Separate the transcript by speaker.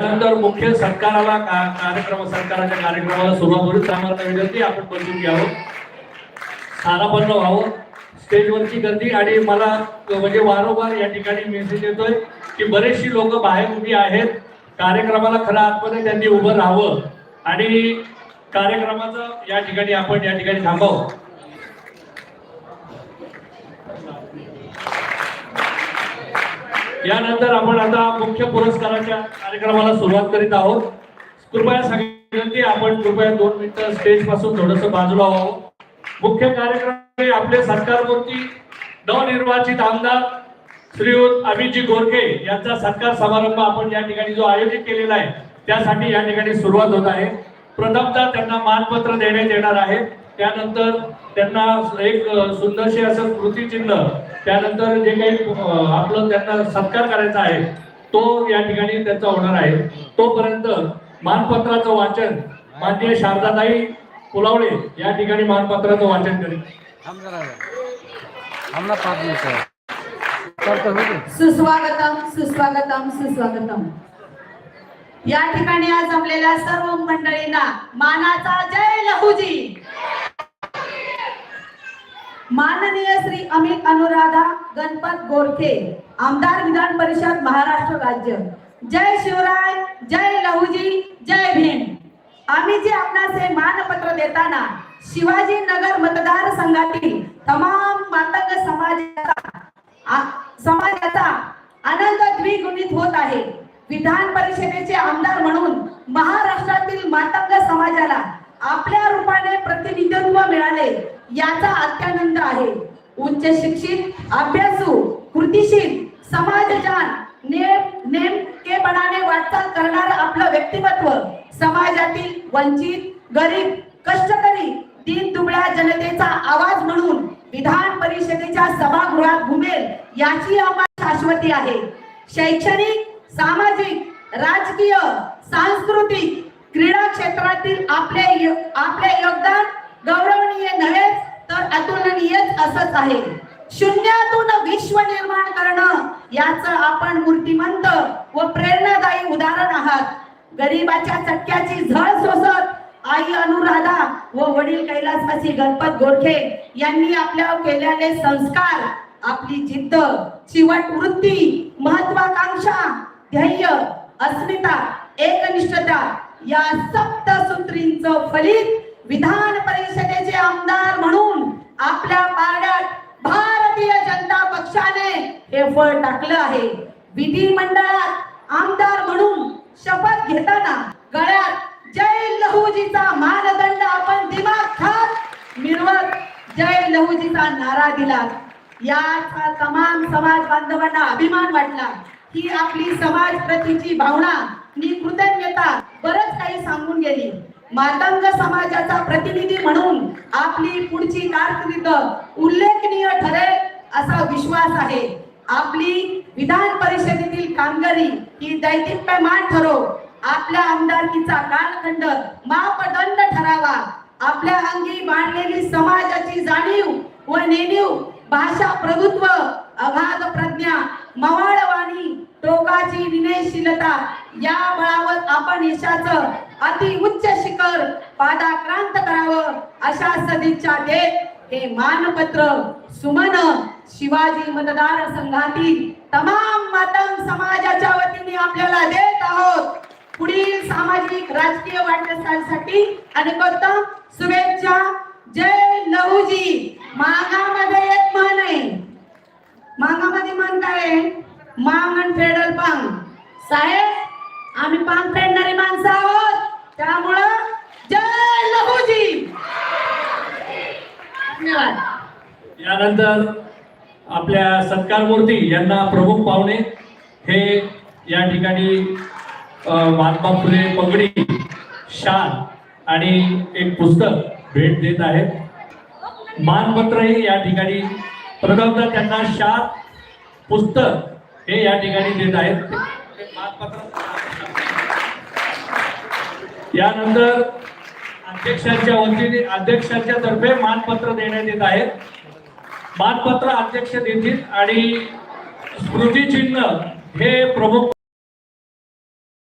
Speaker 1: त्यानंतर मुख्य सरकाराला कार्यक्रम सरकाराच्या कार्यक्रमाला सुरुवात होईल सामान्य विनंती आपण बसून घ्यावं हो. स्थानापन्न व्हावं. स्टेजवरची गर्दी आणि मला म्हणजे वारंवार या ठिकाणी मेसेज येतोय की बरेचशी लोक बाहेर उभी आहेत. कार्यक्रमाला खरं आतमध्ये त्यांनी उभं राहावं आणि कार्यक्रमाचं या ठिकाणी आपण या ठिकाणी थांबावं. यानंतर आपण आता मुख्य पुरस्काराच्या कार्यक्रमाला सुरुवात करीत आहोत. कृपया सगळी आपण कृपया दोन मिनिटं स्टेजपासून थोडस बाजूला व्हावं. मुख्य कार्यक्रम आपले सत्कारमूर्ती नवनिर्वाचित आमदार श्रीयुत अभिजी गोरखे यांचा सत्कार समारंभ आपण या ठिकाणी जो आयोजित केलेला आहे त्यासाठी या ठिकाणी सुरुवात होत आहे. प्रथमतः त्यांना मानपत्र देण्यात येणार आहे. त्यानंतर त्यांना एक सुंदरशी असं कृतीचिन्ह त्यानंतर जे काही आपलं त्यांना सत्कार करायचा आहे तो या ठिकाणी त्यांचा होणार आहे. तोपर्यंत मानपत्राचं वाचन माननीय शारदाताई पुलावळे या ठिकाणी मानपत्राचं वाचन करेल.
Speaker 2: सुस्वागतम सुस्वागतम सुस्वागतम. या ठिकाणी आज जमलेल्या सर्व मंडळींना मानाचा जय लहुजी. माननीय श्री अमित अनुराधा गणपत गोरखे आमदार विधान परिषद महाराष्ट्र राज्य. जय शिवराय जय लहूजी जय भीम. आम्ही जे आपणास हे मानपत्र देताना शिवाजी नगर मतदारसंघातील तमाम मातंग समाजाचा समाजाचा आनंद द्विगुणित होत आहे. विधान परिषदेचे आमदार म्हणून महाराष्ट्रातील मातंग समाजाला आपल्या रूपाने प्रतिनिधित्व मिळाले याचा अत्यानंद आहे. उच्च शिक्षित अभ्यासू कृतीशील समाजजान नेम नेमकेपणाने वाटचाल करणारं आपलं व्यक्तिमत्व समाजातील वंचित गरीब कष्टकरी तीन दुबळ्या जनतेचा आवाज म्हणून विधान परिषदेच्या सभागृहात घुमेल याची आम्हाला शाश्वती आहे. शैक्षणिक सामाजिक राजकीय सांस्कृतिक क्रीडा क्षेत्रातील आपले आपले योगदान गौरवणीय नव्हेच तर अतुलनीयच असंच आहे. शून्यातून विश्व निर्माण करणं याचं आपण मूर्तिमंत व प्रेरणादायी उदाहरण आहात. गरीबाच्या चटक्याची झळ सोसत आई अनुराधा व वडील कैलासवासी गणपत गोरखे यांनी आपल्या केलेले संस्कार आपली जिद्द चिवट वृत्ती महत्वाकांक्षा ध्येय अस्मिता एकनिष्ठता या सप्तसूत्रींचं फलित विधान परिषदेचे आमदार म्हणून आपल्या पारड्यात भारतीय जनता पक्षाने हे फळ टाकलं आहे. विधिमंडळात आमदार म्हणून शपथ घेताना गळ्यात जय लहूजीचा मानदंड आपण दिमाग खात मिरवत जय लहूजीचा नारा दिला याचा तमाम समाज बांधवांना अभिमान वाटला. ही आपली समाज प्रतीची भावना मी कृतज्ञता बरंच काही सांगून गेली. मातंग समाजाचा प्रतिनिधी म्हणून आपली पुढची कारकिर्द उल्लेखनीय ठरेल असा विश्वास आहे. आपली विधान परिषदेतील कामगिरी ही दैदिप्यमान ठरो. आपल्या आमदारकीचा कालखंड मापदंड ठरावा. आपल्या अंगी मांडलेली समाजाची जाणीव व नेणीव भाषा प्रभुत्व अगाध प्रज्ञा मवाळवाणी टोकाची विनयशीलता या बळावर आपण यशाचं अति उच्च शिखर पादाक्रांत करावं अशा सदिच्छा देत हे मानपत्र सुमन शिवाजी मतदार संघातील तमाम मातम समाजाच्या वतीने आपल्याला देत आहोत. पुढील सामाजिक राजकीय वाटचालीसाठी आणि शुभेच्छा. जय लहूजी. मागामध्ये एक म्हण आहे. मागामध्ये म्हण काय आहे? मांग आणि फेडल पांग. साहेब आम्ही पांग फेडणारी माणसं आहोत. त्यामुळं जय लहूजी. धन्यवाद.
Speaker 1: यानंतर आपल्या सत्कार मूर्ती यांना प्रमुख पाहुणे हे या ठिकाणी महात्मा फुले पगडी शाल आणि एक पुस्तक भेट देत आहेत. मानपत्रही या ठिकाणी प्रथमतः त्यांना शाल पुस्तक हे या ठिकाणी देत आहेत. यानंतर अध्यक्षांच्या वतीने अध्यक्षांच्या तर्फे मानपत्र देण्यात येत आहेत मानपत्र अध्यक्ष देतील आणि स्मृतिचिन्ह हे प्रमुख